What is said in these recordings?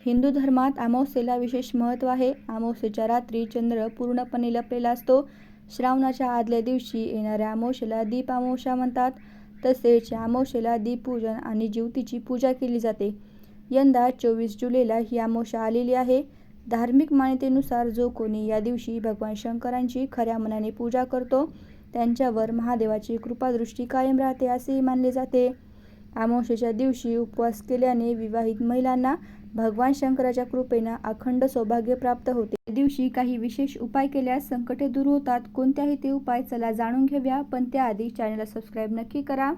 हिंदू धर्मात अमावस्येला विशेष महत्त्व आहे. अमावस्येच्या रात्री चंद्र पूर्णपणे लपलेला असतो. श्रावणाच्या आदल्या दिवशी येणाऱ्या अमावस्येला दीप अमावस्या म्हणतात. तसेच अमावस्येला दीपपूजन आणि ज्योतीची पूजा केली जाते. यंदा चोवीस जुलैला ही अमावस्या आलेली आहे. धार्मिक मान्यतेनुसार जो कोणी या दिवशी भगवान शंकरांची खऱ्या मनाने पूजा करतो त्यांच्यावर महादेवाची कृपादृष्टी कायम राहते असेही मानले जाते. अमावस्येच्या दिवशी उपवास केल्याने विवाहित महिलांना भगवान शंकराच्या कृपेनं अखंड सौभाग्य प्राप्त होते. त्या दिवशी काही विशेष उपाय केल्यास संकटे दूर होतात. कोणत्याही ते उपाय? चला जाणून घेऊया. पण त्याआधी चॅनलला सबस्क्राईब नक्की करा.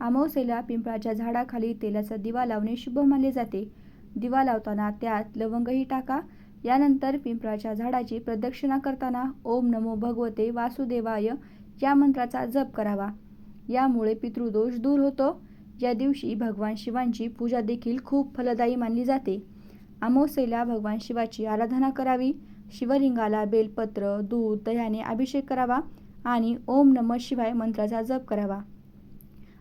अमावस्येला पिंपळाच्या झाडाखाली तेलाचा दिवा लावणे शुभ मानले जाते. दिवा लावताना त्यात लवंगही टाका. यानंतर पिंपळाच्या झाडाची प्रदक्षिणा करताना ओम नमो भगवते वासुदेवाय या मंत्राचा जप करावा. यामुळे पितृदोष दूर होतो. या दिवशी भगवान शिवांची पूजा देखील खूप फलदायी मानली जाते. अमावस्येला भगवान शिवाची आराधना करावी. शिवलिंगाला बेलपत्र, दूध, दह्याने अभिषेक करावा आणि ओम नमः शिवाय मंत्राचा जप करावा.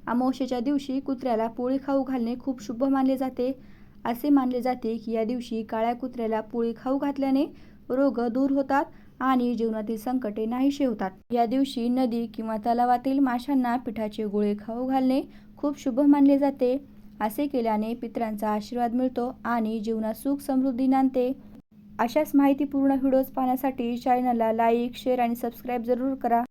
अमावस्येच्या दिवशी कुत्र्याला पोळी खाऊ घालणे खूप शुभ मानले जाते. असे मानले जाते की या दिवशी काळ्या कुत्र्याला पोळी खाऊ घातल्याने रोग दूर होतात आणि जीवनातील संकटे नाहीशी होतात. या दिवशी नदी किंवा तलावातील माशांना पिठाचे गोळे खाऊ घालणे खूप शुभ मानले जाते. असे केल्याने पितरांचा आशीर्वाद मिळतो आणि जीवनात सुख समृद्धी नांदते. अशाच माहितीपूर्ण व्हिडिओज पाहण्यासाठी चॅनलला लाईक, शेअर आणि सबस्क्राईब जरूर करा.